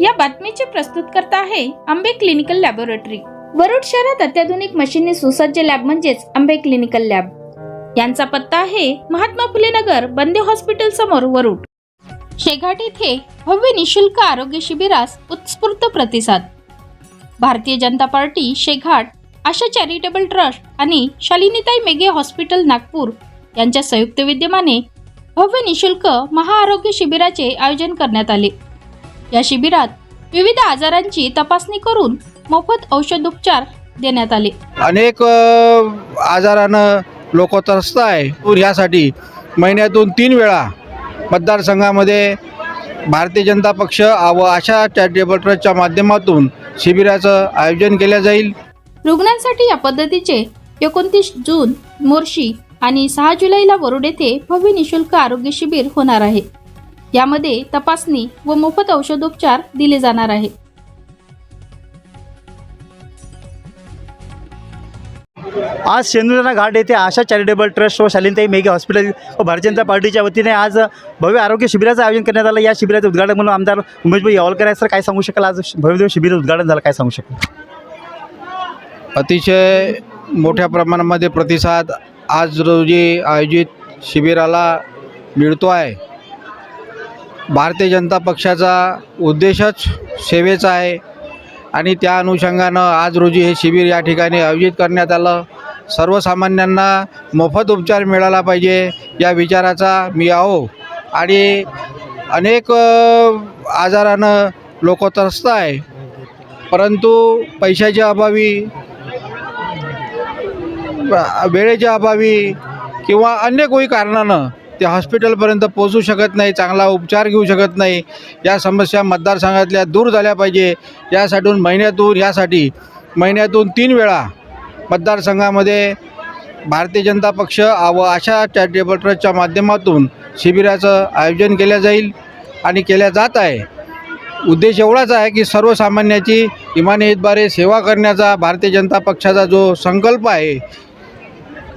या बातमीचे प्रस्तुतकर्ता आहे आंबे क्लिनिकल लॅबोरेटरी. वरुड शहरात अत्याधुनिक मशीनने सुसज्ज लॅब म्हणजेच आंबे क्लिनिकल लॅब. यांचा पत्ता आहे महात्मा फुले नगर बंदे हॉस्पिटल समोर वरुड. शेघाट येथे भव्य निशुल्क आरोग्य शिबिरास उत्स्फूर्त प्रतिसाद. Bharatiya Janata party Sheghat Asha charitable trust आणि शालिनीताई मेघे हॉस्पिटल नागपूर यांच्या संयुक्त विद्यमाने भव्य निशुल्क महाआरोग्य शिबिराचे आयोजन करण्यात आले. या शिबिरात विविध आजारांची तपासणी करून मोफत औषधोपचार देण्यात आले. अनेक अ, आजारानं लोक त्रस्त आहे यासाठी महिन्यातून तीन वेळा मतदारसंघामध्ये भारतीय जनता पक्ष व आशा चॅरिटेबल ट्रस्टच्या माध्यमातून शिबिराचं आयोजन केलं जाईल. रुग्णांसाठी या पद्धतीचे एकोणतीस जून मोर्शी आणि सहा जुलैला वरुड येथे भव्य निशुल्क आरोग्य शिबिर होणार आहे. यामध्ये तपासणी व मोफत औषधोपचार दिले जाणार आहे आज शेंदुरा घाट येथे आशा चॅरिटेबल ट्रस्ट व शालिनताई मेघे हॉस्पिटल व भारतीय जनता पार्टीच्या वतीने आज भव्य आरोग्य शिबिराचं आयोजन करण्यात आलं. या शिबिराचं उद्घाटन म्हणून आमदार उमेशभाई यावलकर सर काय सांगू शकाल? आज भव्य शिबिराचं उद्घाटन झालं. काय सांगू शकाल? अतिशय मोठ्या प्रमाणामध्ये प्रतिसाद आज रोजी आयोजित शिबिराला मिळतो आहे. भारतीय जनता पक्षाचा उद्देशच सेवेचा आहे. आणि त्या अनुषंगानं आज रोजी हे शिबिर या ठिकाणी आयोजित करण्यात आलं. सर्वसामान्यांना मोफत उपचार मिळाला पाहिजे या विचाराचा मी आहो. आणि अनेक आजारानं लोक त्रस्त आहे. परंतु पैशाच्या अभावी वेळेच्या अभावी किंवा अन्य काही कारणानं ते हॉस्पिटलपर्यंत पोचू शकत नाही चांगला उपचार घेऊ शकत नाही. या समस्या मतदारसंघातल्या दूर झाल्या पाहिजे. यासाठी महिन्यातून यासाठी महिन्यातून तीन वेळा मतदारसंघामध्ये भारतीय जनता पक्ष व आशा चॅरिटेबल ट्रस्टच्या माध्यमातून शिबिराचं आयोजन केलं जाईल आणि केल्या जात आहे. उद्देश एवढाच आहे की सर्वसामान्याची इमानहितद्वारे सेवा करण्याचा भारतीय जनता पक्षाचा जो संकल्प आहे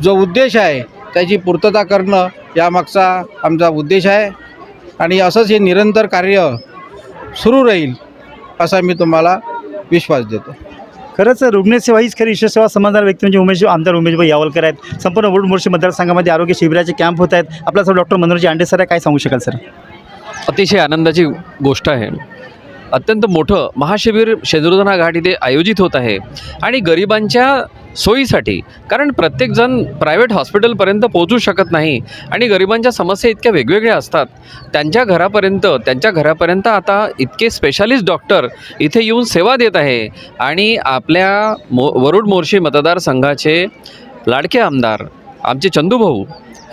जो उद्देश आहे त्याची पूर्तता करणं यामागचा आमचा उद्देश आहे. आणि असंच हे निरंतर कार्य सुरू राहील असा मी तुम्हाला विश्वास देतो. खरंच रुग्णसेवा हीच खरी ईश्वर सेवा समाधान व्यक्ती म्हणजे उमेश आमदार उमेशभाई यावलकर आहेत. संपूर्ण वडूड मोर्शी मतदारसंघामध्ये आरोग्य शिबिराचे कॅम्प होत आहेत. आपल्यासोबत डॉक्टर मनोजी आंडे सर आहे काय सांगू शकाल सर? अतिशय आनंदाची गोष्ट आहे. अत्यंत मोठं महाशिबिर शेंद्रोधना घाट इथे आयोजित होत आहे. आणि गरिबांच्या सोयीसाठी कारण प्रत्येकजण प्रायव्हेट हॉस्पिटलपर्यंत पोहोचू शकत नाही आणि गरिबांच्या समस्या इतक्या वेगवेगळ्या असतात. त्यांच्या घरापर्यंत त्यांच्या घरापर्यंत आता इतके स्पेशालिस्ट डॉक्टर इथे येऊन सेवा देत आहे. आणि आपल्या मो वरुड मोर्शी मतदारसंघाचे लाडके आमदार आमचे चंदूभाऊ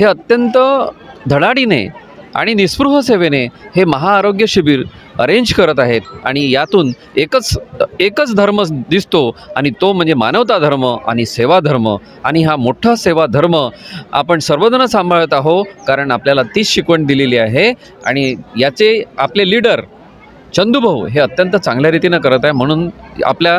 हे अत्यंत धडाडीने आणि निस्पृह सेवेने हे महाआरोग्य शिबिर अरेंज करत आहेत. आणि यातून एकच एकच धर्म दिसतो आणि तो म्हणजे मानवता धर्म आणि सेवा धर्म. आणि हा मोठा सेवा धर्म आपण सर्वजण सांभाळत आहो कारण आपल्याला तीच शिकवण दिलेली आहे. आणि याचे आपले लीडर चंदूभाऊ हे अत्यंत चांगल्या रीतीनं करत आहे. म्हणून आपल्या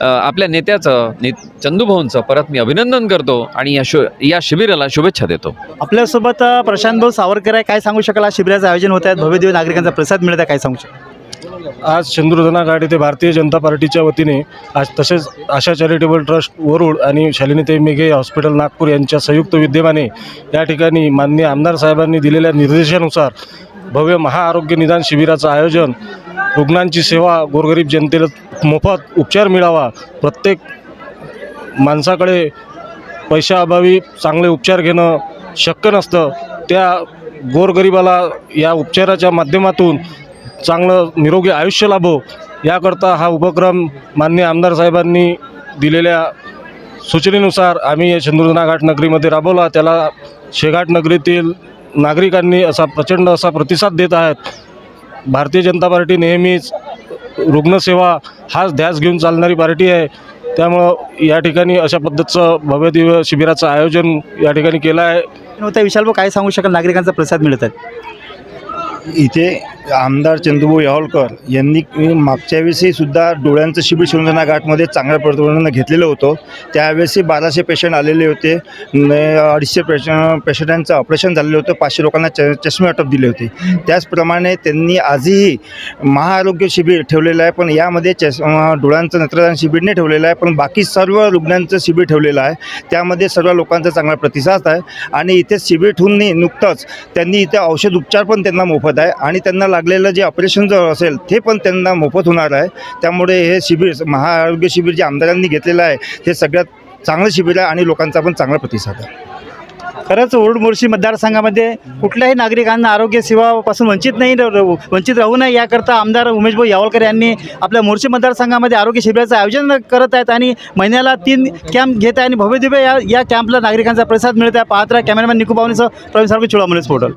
आपल्या नेत्याचं नि चंदूभाऊंचं परत मी अभिनंदन करतो आणि या शु या शिबिराला शुभेच्छा देतो. आपल्यासोबत प्रशांत भाऊ सावरकर आहे. काय सांगू शकाल? आज शिबिराचं आयोजन होत आहे. भव्य दिव्य नागरिकांचा प्रसाद मिळत आहे. काय सांगू शकाल? आज चंद्रधना घाट येथे भारतीय जनता पार्टीच्या वतीने आज तसेच आशा चॅरिटेबल ट्रस्ट वरुड आणि शालिनीताई मेघे हॉस्पिटल नागपूर यांच्या संयुक्त विद्यमाने या ठिकाणी माननीय आमदार साहेबांनी दिलेल्या निर्देशानुसार भव्य महाआरोग्य निदान शिबिराचं आयोजन रुग्णांची सेवा गोरगरीब जनतेला मोफत उपचार मिळावा. प्रत्येक माणसाकडे पैशाअभावी चांगले उपचार घेणं शक्य नसतं. त्या गोरगरिबाला या उपचाराच्या माध्यमातून चांगलं निरोगी आयुष्य लाभो. याकरता हा उपक्रम माननीय आमदार साहेबांनी दिलेल्या सूचनेनुसार आम्ही या चंद्रधना घाट नगरीमध्ये राबवला. त्याला शेघाट नगरीतील नागरिकांनी असा प्रचंड असा प्रतिसाद देत आहेत. भारतीय जनता पार्टी नेहमीच रुग्णसेवा हाच ध्यास घेऊन चालणारी पार्टी आहे. त्यामुळं या ठिकाणी अशा पद्धतीचं भव्य दिव्य शिबिराचं आयोजन या ठिकाणी केलं आहे. होतं विशाल भाऊ काय सांगू शकाल? नागरिकांचा प्रसाद मिळत आहे इथे आमदार चंद्रभाऊ यावलकर यांनी मागच्या वेळेसही सुद्धा डोळ्यांचं शिबिर शिवसेना घाटमध्ये चांगल्या प्रमाणानं घेतलेलं होतं. त्यावेळेसही बाराशे पेशंट आलेले होते. अडीचशे पेश पेशंटांचं ऑपरेशन झालेलं होतं. पाचशे लोकांना च चष्मे अटप दिले होते. त्याचप्रमाणे त्यांनी आजही महाआरोग्य शिबिर ठेवलेलं आहे. पण यामध्ये चष डोळ्यांचं नेत्रदान शिबिर नाही ठेवलेलं आहे. पण बाकी सर्व रुग्णांचं शिबिर ठेवलेलं आहे. त्यामध्ये सर्व लोकांचा चांगला प्रतिसाद आहे. आणि इथे शिबिर ठेवून नुकतंच त्यांनी इथे औषध उपचार पण त्यांना मोफत आहे. आणि त्यांना लागलेलं जे ऑपरेशन जर असेल ते पण त्यांना मोफत होणार आहे. त्यामुळे हे शिबिर महाआरोग्य शिबिर जे आमदारांनी घेतलेलं आहे हे सगळ्यात चांगलं शिबिर आहे आणि लोकांचा पण चांगला प्रतिसाद आहे. खरंच ओरड मोर्शी मतदारसंघामध्ये कुठल्याही नागरिकांना आरोग्य सेवापासून वंचित नाही र- वंचित राहू नये याकरता आमदार उमेशभाऊ यावलकर यांनी आपल्या मोर्शी मतदारसंघामध्ये आरोग्य शिबिराचं आयोजन करत आहेत आणि महिन्याला तीन कॅम्प घेत आहे आणि भव्यदिव्य या या कॅम्पला नागरिकांचा प्रतिसाद मिळत आहे. पाहत्रा कॅमेरामॅन निकू बावनेसह प्रवीण सारखी चुळामुळे पोर्टल